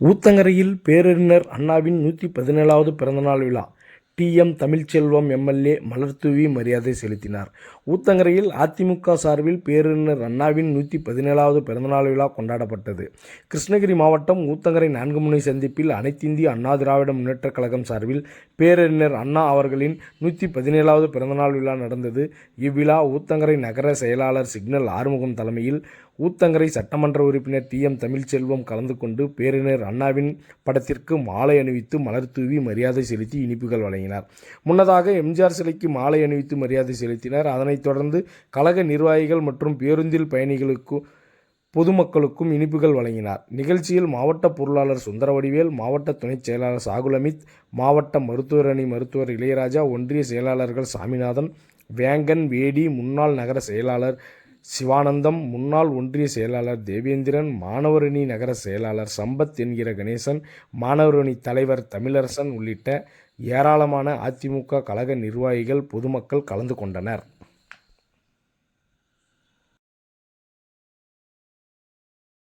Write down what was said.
ஊத்தங்கரையில் பேரறிஞர் அண்ணாவின் நூற்றி பதினேழாவது பிறந்தநாள் விழா. டி எம் தமிழ்ச்செல்வம் எம்எல்ஏ மலர்தூவி மரியாதை செலுத்தினார். ஊத்தங்கரையில் அதிமுக சார்பில் பேரறிஞர் அண்ணாவின் நூற்றி பதினேழாவது பிறந்தநாள் விழா கொண்டாடப்பட்டது. கிருஷ்ணகிரி மாவட்டம் ஊத்தங்கரை நான்கு முனை சந்திப்பில் அனைத்திந்திய அண்ணா திராவிட முன்னேற்றக் கழகம் சார்பில் பேரறிஞர் அண்ணா அவர்களின் நூற்றி பதினேழாவது பிறந்தநாள் விழா நடந்தது. இவ்விழா ஊத்தங்கரை நகர செயலாளர் சிக்னல் ஆறுமுகம் தலைமையில் ஊத்தங்கரை சட்டமன்ற உறுப்பினர் டி எம் தமிழ்ச்செல்வம் கலந்து கொண்டு பேரினர் அண்ணாவின் படத்திற்கு மாலை அணிவித்து மலர் தூவி மரியாதை செலுத்தி இனிப்புகள் வழங்கினார். முன்னதாக எம்ஜிஆர் சிலைக்கு மாலை அணிவித்து மரியாதை செலுத்தினர். அதனைத் தொடர்ந்து கழக நிர்வாகிகள் மற்றும் பேருந்தில் பயணிகளுக்கும் பொதுமக்களுக்கும் இனிப்புகள் வழங்கினார். நிகழ்ச்சியில் மாவட்ட பொருளாளர் சுந்தரவடிவேல் மாவட்ட துணைச் செயலாளர் சாகுலமித் மாவட்ட மருத்துவர் அணி மருத்துவர் இளையராஜா ஒன்றிய செயலாளர்கள் சாமிநாதன் வேங்கன் வேடி முன்னாள் நகர செயலாளர் சிவானந்தம் முன்னாள் ஒன்றிய செயலாளர் தேவேந்திரன் மாணவரணி நகர செயலாளர் சம்பத் என்கிற கணேசன் மாணவரணி தலைவர் தமிழரசன் உள்ளிட்ட ஏராளமான அதிமுக கழக நிர்வாகிகள் பொதுமக்கள் கலந்து கொண்டனர்.